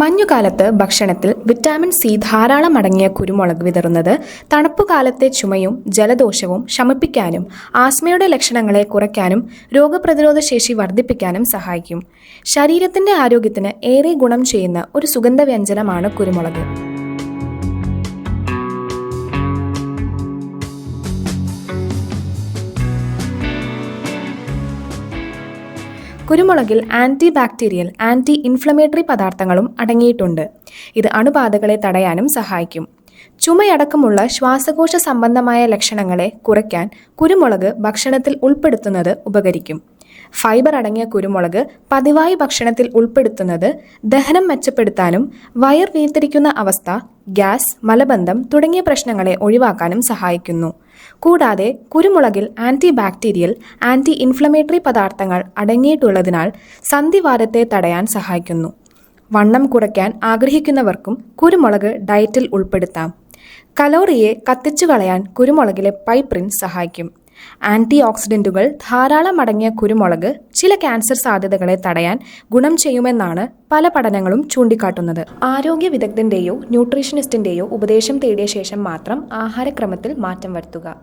മഞ്ഞുകാലത്ത് ഭക്ഷണത്തിൽ vitamin C ധാരാളം അടങ്ങിയ കുരുമുളക് വിതറുന്നത് തണുപ്പുകാലത്തെ ചുമയും ജലദോഷവും ശമിപ്പിക്കാനും ആസ്മയുടെ ലക്ഷണങ്ങളെ കുറയ്ക്കാനും രോഗപ്രതിരോധ ശേഷി വർദ്ധിപ്പിക്കാനും സഹായിക്കും. ശരീരത്തിന്റെ ആരോഗ്യത്തിന് ഏറെ ഗുണം ചെയ്യുന്ന ഒരു സുഗന്ധവ്യഞ്ജനമാണ് കുരുമുളക്. കുരുമുളകിൽ ആന്റി ബാക്ടീരിയൽ ആന്റി ഇൻഫ്ലമേറ്ററി പദാർത്ഥങ്ങളും അടങ്ങിയിട്ടുണ്ട്. ഇത് അണുബാധകളെ തടയാനും സഹായിക്കും. ചുമയടക്കമുള്ള ശ്വാസകോശ സംബന്ധമായ ലക്ഷണങ്ങളെ കുറയ്ക്കാൻ കുരുമുളക് ഭക്ഷണത്തിൽ ഉൾപ്പെടുത്തുന്നത് ഉപകരിക്കും. ഫൈബർ അടങ്ങിയ കുരുമുളക് പതിവായി ഭക്ഷണത്തിൽ ഉൾപ്പെടുത്തുന്നത് ദഹനം മെച്ചപ്പെടുത്താനും വയർ വീർത്തിരിക്കുന്ന അവസ്ഥ ഗ്യാസ് മലബന്ധം തുടങ്ങിയ പ്രശ്നങ്ങളെ ഒഴിവാക്കാനും സഹായിക്കുന്നു. കൂടാതെ കുരുമുളകിൽ ആന്റി ബാക്ടീരിയൽ ആന്റി ഇൻഫ്ലമേറ്ററി പദാർത്ഥങ്ങൾ അടങ്ങിയിട്ടുള്ളതിനാൽ സന്ധിവാരത്തെ തടയാൻ സഹായിക്കുന്നു. വണ്ണം കുറയ്ക്കാൻ ആഗ്രഹിക്കുന്നവർക്കും കുരുമുളക് ഡയറ്റിൽ ഉൾപ്പെടുത്താം. കലോറിയെ കത്തിച്ചു കളയാൻ കുരുമുളകിലെ പൈപ്രിൻ സഹായിക്കും. ആന്റി ഓക്സിഡന്റുകൾ ധാരാളം അടങ്ങിയ കുരുമുളക് ചില ക്യാൻസർ സാധ്യതകളെ തടയാൻ ഗുണം ചെയ്യുമെന്നാണ് പല പഠനങ്ങളും ചൂണ്ടിക്കാട്ടുന്നത്. ആരോഗ്യ വിദഗ്ധന്റെയോ ന്യൂട്രീഷനിസ്റ്റിന്റെയോ ഉപദേശം തേടിയ ശേഷം മാത്രം ആഹാരക്രമത്തിൽ മാറ്റം വരുത്തുക.